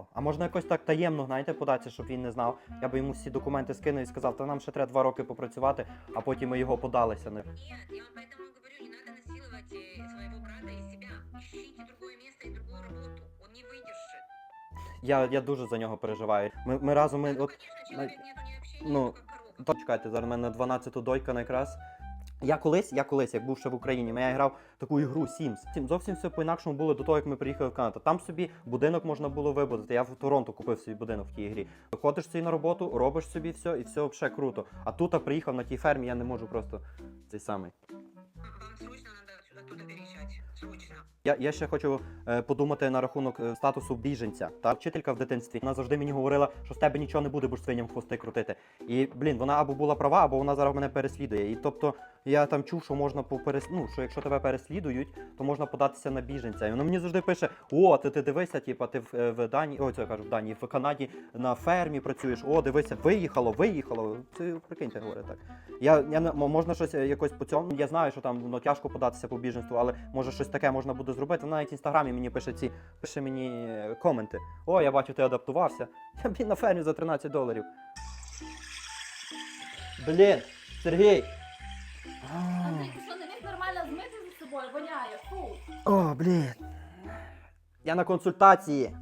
цікаво. А можна якось так таємно, знаєте, податися, щоб він не знав. Я би йому всі документи скинув і сказав, та нам ще треба два роки попрацювати, а потім ми його подалися. Не- Нет, я вам поэтому говорю, не надо насиловать э, своего брата и себя. Ищите другое место и другую работу. Он не выдержит. Я, я дуже за нього переживаю. Ми, ми разом ми Ну, от. конечно, человек нету ни общения, ну, ну, как коробка. То, чекайте, зараз в мене 12-ту дойка якраз. Я колись, я колись, як був ще в Україні, я грав таку ігру Sims. Зовсім все по-інакшому було до того, як ми приїхали в Канаду. Там собі будинок можна було вибудити. Я в Торонто купив собі будинок в тій грі. Виходиш собі на роботу, робиш собі все, і все взагалі круто. А тут я приїхав на тій фермі, я не можу просто цей самий. Я, я ще хочу е, подумати на рахунок е, статусу біженця. Та вчителька в дитинстві вона завжди мені говорила, що з тебе нічого не буде, будеш свиням хвости крутити. І блін, вона або була права, або вона зараз мене переслідує. І тобто я там чув, що можна по перес... ну, що якщо тебе переслідують, то можна податися на біженця. І вона мені завжди пише: О, ти, ти дивися, типа, ти в, е, в Данії, ой, це я кажу, в Данії, в Канаді на фермі працюєш. О, дивися, виїхало, виїхало. Це прикиньте, говорить так. Я, я можна щось е, якось по цьому. Я знаю, що там ну, тяжко податися по біженству, але може щось таке можна буде зробити. Вона навіть в інстаграмі мені пише ці пише мені е, коменти. О, я бачу, ти адаптувався. Я блін на фермі за 13 доларів. Блін, Сергій. Змити? Воняє. Фу. О, блін. Я на консультації.